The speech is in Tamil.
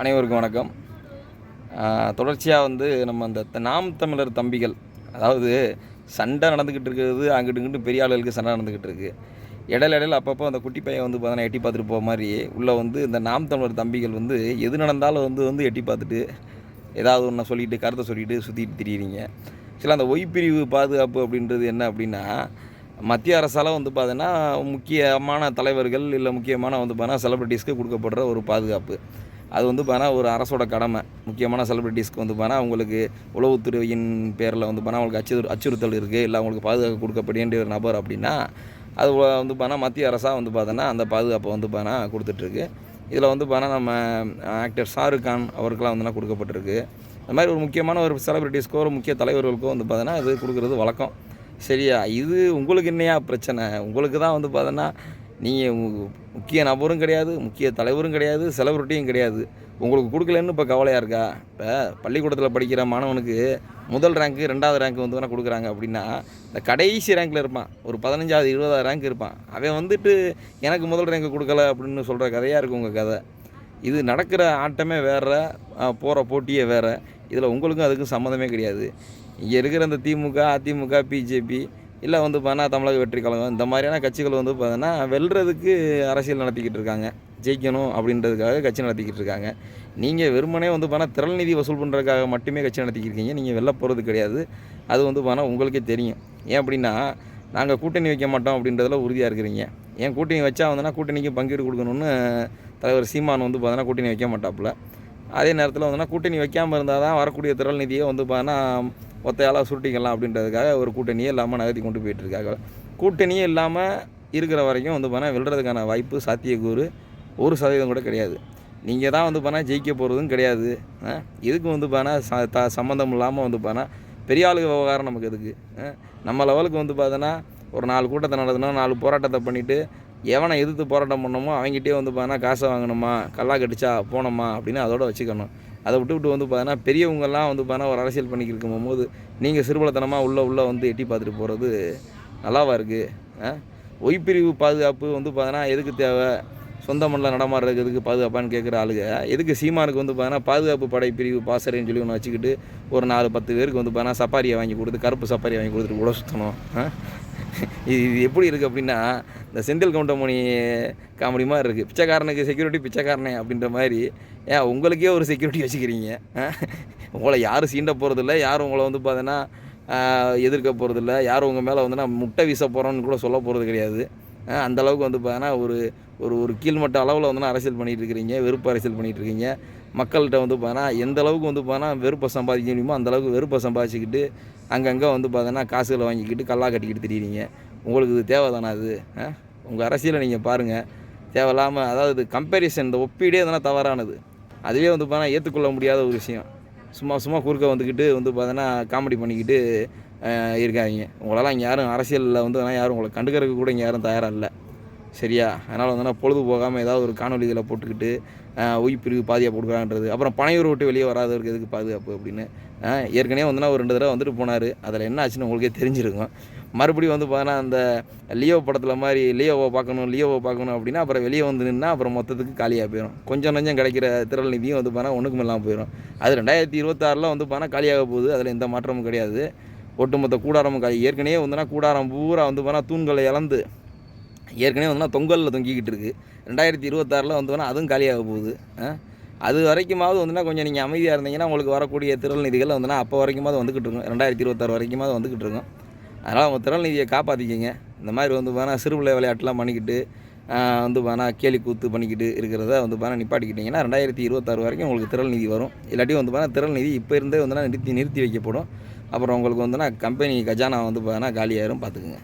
அனைவருக்கும் வணக்கம். தொடர்ச்சியாக வந்து நம்ம அந்த நாம் தமிழர் தம்பிகள் அதாவது சண்டை நடந்துக்கிட்டு இருக்கிறது அங்கிட்டு இங்கிட்டு பெரிய ஆளுகளுக்கு சண்டை நடந்துக்கிட்டு இருக்கு. இடையில இடையில அப்பப்போ அந்த குட்டி பையன் வந்து பார்த்தோன்னா எட்டி பார்த்துட்டு போக மாதிரி உள்ளே வந்து இந்த நாம் தமிழர் தம்பிகள் வந்து எது நடந்தாலும் வந்து வந்து எட்டி பார்த்துட்டு ஏதாவது ஒன்று சொல்லிட்டு கருத்தை சொல்லிட்டு சுற்றிட்டு திரியிறீங்க. சில அந்த ஒய்பிரிவு பாதுகாப்பு அப்படின்றது என்ன அப்படின்னா மத்திய அரசால் வந்து பார்த்தீங்கன்னா முக்கியமான தலைவர்கள் இல்லை முக்கியமான வந்து பார்த்தீங்கன்னா செலிப்ரிட்டிஸ்க்கு கொடுக்கப்படுற ஒரு பாதுகாப்பு. அது வந்து பார்த்தா ஒரு அரசோட கடமை. முக்கியமான செலிப்ரிட்டிஸ்க்கு வந்து பார்த்தா அவங்களுக்கு உளவுத்துறையின் பேரில் வந்து பார்த்தா அவங்களுக்கு அச்சு அச்சுறுத்தல் இருக்குது இல்லை அவங்களுக்கு பாதுகாப்பு கொடுக்கப்பட ஒரு நபர் அப்படின்னா அது வந்து பார்த்தா மத்திய அரசாக வந்து பார்த்தோன்னா அந்த பாதுகாப்பை வந்து பார்த்தா கொடுத்துட்ருக்கு. இதில் வந்து பார்த்தா நம்ம ஆக்டர் ஷாருக் கான் அவருக்கெல்லாம் வந்து கொடுக்கப்பட்டிருக்கு? இந்த மாதிரி ஒரு முக்கியமான ஒரு செலிப்ரிட்டிஸ்க்கோ ஒரு முக்கிய தலைவர்களுக்கோ வந்து பார்த்தோன்னா இது கொடுக்குறது வழக்கம். சரியா? இது உங்களுக்கு என்னையா பிரச்சனை? உங்களுக்கு தான் வந்து பார்த்தோன்னா நீங்கள் முக்கிய நபரும் கிடையாது முக்கிய தலைவரும் கிடையாது செலிபிரிட்டியும் கிடையாது. உங்களுக்கு கொடுக்கலன்னு இப்போ கவலையாக இருக்கா? இப்போ பள்ளிக்கூடத்தில் படிக்கிற மாணவனுக்கு முதல் ரேங்க்கு ரெண்டாவது ரேங்க் வந்து வேணால் கொடுக்குறாங்க அப்படின்னா இந்த கடைசி ரேங்க்கில் இருப்பான். ஒரு பதினஞ்சாவது இருபதாவது ரேங்க் இருப்பான். அவன் வந்துட்டு எனக்கு முதல் ரேங்க் கொடுக்கல அப்படின்னு சொல்கிற கதையாக இருக்கும் உங்கள் கதை. இது நடக்கிற ஆட்டமே வேறு போகிற போட்டியே வேறு. இதில் உங்களுக்கும் அதுக்கும் சம்மந்தமே கிடையாது. இங்கே இருக்கிற இந்த திமுக அதிமுக பிஜேபி இல்லை வந்து பார்த்தா தமிழக வெற்றி கழகம் இந்த மாதிரியான கட்சிகள் வந்து பார்த்தீங்கன்னா வெல்றதுக்கு அரசியல் நடத்திக்கிட்டு இருக்காங்க. ஜெயிக்கணும் அப்படின்றதுக்காக கட்சி நடத்திக்கிட்டு இருக்காங்க. நீங்கள் வெறுமனே வந்து பார்த்தா திரள் நிதி வசூல் பண்ணுறதுக்காக மட்டுமே கட்சி நடத்திக்கிட்டு இருக்கீங்க நீங்கள் வெளில போகிறது கிடையாது. அது வந்து பார்த்தா உங்களுக்கே தெரியும். ஏன் அப்படின்னா நாங்கள் கூட்டணி வைக்க மாட்டோம் அப்படின்றதுல உறுதியாக இருக்கிறீங்க. ஏன் கூட்டணி வச்சா வந்துன்னா கூட்டணிக்கு பங்கீடு கொடுக்கணும்னு தலைவர் சீமான் வந்து பார்த்தோன்னா கூட்டணி வைக்க மாட்டாப்புல. அதே நேரத்தில் வந்துன்னா கூட்டணி வைக்காமல் இருந்தால் தான் வரக்கூடிய திரள் நிதியை வந்து பார்த்தோன்னா ஒத்தையாளாக சுருட்டிக்கலாம் அப்படின்றதுக்காக ஒரு கூட்டணியே இல்லாமல் நகர்த்தி கொண்டு போயிட்டுருக்காங்க கூட்டணியே இல்லாமல் இருக்கிற வரைக்கும் வந்து பார்த்தா வெல்றதுக்கான வாய்ப்பு சாத்தியக்கூறு ஒரு சதவீதம் கூட கிடையாது. நீங்கள் தான் வந்து பார்த்தா ஜெயிக்க போகிறதும் கிடையாது. ஆ? எதுக்கு வந்து பார்த்தா ச த சம்மந்தம் இல்லாமல் வந்து பார்த்தா பெரிய ஆளுக விவகாரம் நமக்கு எதுக்கு? நம்ம லெவலுக்கு வந்து பார்த்தோன்னா ஒரு நாலு கூட்டத்தை நடத்தணும் நாலு போராட்டத்தை பண்ணிவிட்டு எவனை எதிர்த்து போராட்டம் பண்ணணுமோ அவங்ககிட்டே வந்து பார்த்தா காசை வாங்கணுமா? கல்லா கடிச்சா போனோமா அப்படின்னு அதோட வச்சுக்கணும். அதை விட்டு விட்டு வந்து பார்த்தோன்னா பெரியவங்கெல்லாம் வந்து பார்த்தீங்கன்னா ஒரு அரசியல் பண்ணிக்கிட்டு இருக்கும்போது நீங்கள் சிறுபலத்தனமாக உள்ளே உள்ளே வந்து எட்டி பார்த்துட்டு போகிறது நல்லாவா இருக்குது ஒய்பிரிவு பாதுகாப்பு வந்து பார்த்தோன்னா எதுக்கு தேவை? சொந்த மண்ணில் நடமாடுறதுக்கு எதுக்கு பாதுகாப்பான்னு கேட்குற ஆளுங்க. எதுக்கு சீமானுக்கு வந்து பார்த்தோன்னா பாதுகாப்பு படை பிரிவு பாசறைன்னு சொல்லி ஒன்று வச்சுக்கிட்டு ஒரு நாலு பத்து பேருக்கு வந்து பார்த்தீங்கன்னா சப்பாரியை வாங்கி கொடுத்து கருப்பு சப்பாரியை வாங்கி கொடுத்துட்டு கூட சுற்றணும் இது இது எப்படி இருக்குது அப்படின்னா இந்த செந்தில் கவுண்டமணி காமெடி மாதிரி இருக்குது பிச்சைக்காரனுக்கு செக்யூரிட்டி பிச்சைக்காரனே அப்படின்ற மாதிரி. ஏன் உங்களுக்கே ஒரு செக்யூரிட்டி வச்சுக்கிறீங்க. உங்களை யாரும் சீண்ட போகிறதில்ல யாரும் உங்களை வந்து பார்த்தீங்கன்னா எதிர்க்க போகிறதில்ல யாரும் உங்கள் மேலே வந்து நான் முட்டை வீச போகிறோன்னு கூட சொல்ல போகிறது கிடையாது. அந்தளவுக்கு அந்த அளவுக்கு வந்து பார்த்தீங்கன்னா ஒரு ஒரு ஒரு கீழ்மட்ட அளவில் வந்து அரசியல் பண்ணிகிட்டு இருக்கிறீங்க வெறுப்பு அரசியல் பண்ணிகிட்டு இருக்கீங்க. மக்கள்கிட்ட வந்து பார்த்தீங்கன்னா எந்த அளவுக்கு வந்து பார்த்தீங்கன்னா வெறுப்பை சம்பாதிக்க முடியுமோ அந்தளவுக்கு வெறுப்பை சம்பாதிச்சிக்கிட்டு அங்கங்கே வந்து பார்த்தீங்கன்னா காசுகளை வாங்கிக்கிட்டு கல்லா கட்டிக்கிட்டு திரியிறீங்க. உங்களுக்கு இது தேவை தானே அது உங்கள் அரசியலை நீங்கள் பாருங்கள் தேவையில்லாமல் அதாவது கம்பேரிசன் இந்த ஒப்பீடே எதனா தவறானது. அதுவே வந்து பார்த்தீங்கன்னா ஏற்றுக்கொள்ள முடியாத ஒரு விஷயம். சும்மா சும்மா குறுக்க வந்துக்கிட்டு வந்து பார்த்தீங்கன்னா காமெடி பண்ணிக்கிட்டு இருக்காங்க உங்களால் அங்கே இங்கே யாரும் அரசியலில் வந்து வேணா யாரும் உங்களை கண்டுக்கிறதுக்கு கூட இங்கே யாரும் தயாராக இல்லை. சரியா? அதனால் வந்து நான் பொழுது போகாமல் ஏதாவது ஒரு காணொலிகளை போட்டுக்கிட்டு உயிர்ப்பிரிவு பாதியாக கொடுக்குறான்றது அப்புறம் பனையூர் விட்டு வெளியே வராதவருக்கு எதுக்கு பாதுகாப்பு அப்படின்னு. ஏற்கனவே வந்து ஒரு ரெண்டு தடவை வந்துட்டு போனார். அதில் என்ன ஆச்சுன்னு உங்களுக்கே தெரிஞ்சிருக்கும். மறுபடியும் வந்து பார்த்தீங்கன்னா அந்த லியோ படத்தில் மாதிரி லியோவை பார்க்கணும் லியோவை பார்க்கணும் அப்படின்னா அப்புறம் வெளியே வந்து நின்னா அப்புறம் மொத்தத்துக்கு காலியாக போயிடும் கொஞ்சம் கொஞ்சம் கிடைக்கிற திரள் நிதியும் வந்து பார்த்தா ஒன்றுக்கும் இல்லாமல் போயிடும் அது ரெண்டாயிரத்தி இருபத்தாறில் வந்து பார்த்தா காலியாக போகுது. அதில் எந்த மாற்றமும் கிடையாது. ஒட்டுமொத்த கூடாரமும் ஏற்கனவே வந்துன்னா கூடாரம் பூரா வந்து போனால் தூண்களை இழந்து ஏற்கனவே வந்துன்னா தொங்கலில் தொங்கிக்கிட்டு இருக்குது ரெண்டாயிரத்தி இருபத்தாறில் வந்து போனால் அதுவும் காலியாக போகுது. அது வரைக்குமாவது வந்துன்னா கொஞ்சம் நீங்கள் அமைதியாக இருந்தீங்கன்னா உங்களுக்கு வரக்கூடிய திரள் நிதிகள் வந்துன்னா அப்போ வரைக்குமாவது வந்துக்கிட்டு இருக்கும். ரெண்டாயிரத்தி இருபத்தாறு வரைக்குமாவது வந்துக்கிட்டு இருக்கும். அதனால் உங்கள் திரள் நிதியை காப்பாற்றிக்கிங்க இந்த மாதிரி வந்து வேணால் சிறுபிள்ளை விளையாட்டுலாம் பண்ணிக்கிட்டு வந்து வேணால் கேலி கூத்து பண்ணிக்கிட்டு இருக்கிறத வந்து வேணால் நிப்பாட்டிக்கிட்டிங்கன்னா ரெண்டாயிரத்தி இருபத்தாறு வரைக்கும் உங்களுக்கு திரள் நிதி வரும். இல்லாட்டி வந்து வேணால் திரள் நிதி இப்போ இருந்தே வந்துன்னா நிறுத்தி நிறுத்தி வைக்கப்படும். அப்புறம் உங்களுக்கு வந்துன்னா கம்பெனி கஜானா வந்து பார்த்தீங்கன்னா காலியாயிரும் பார்த்துக்குங்க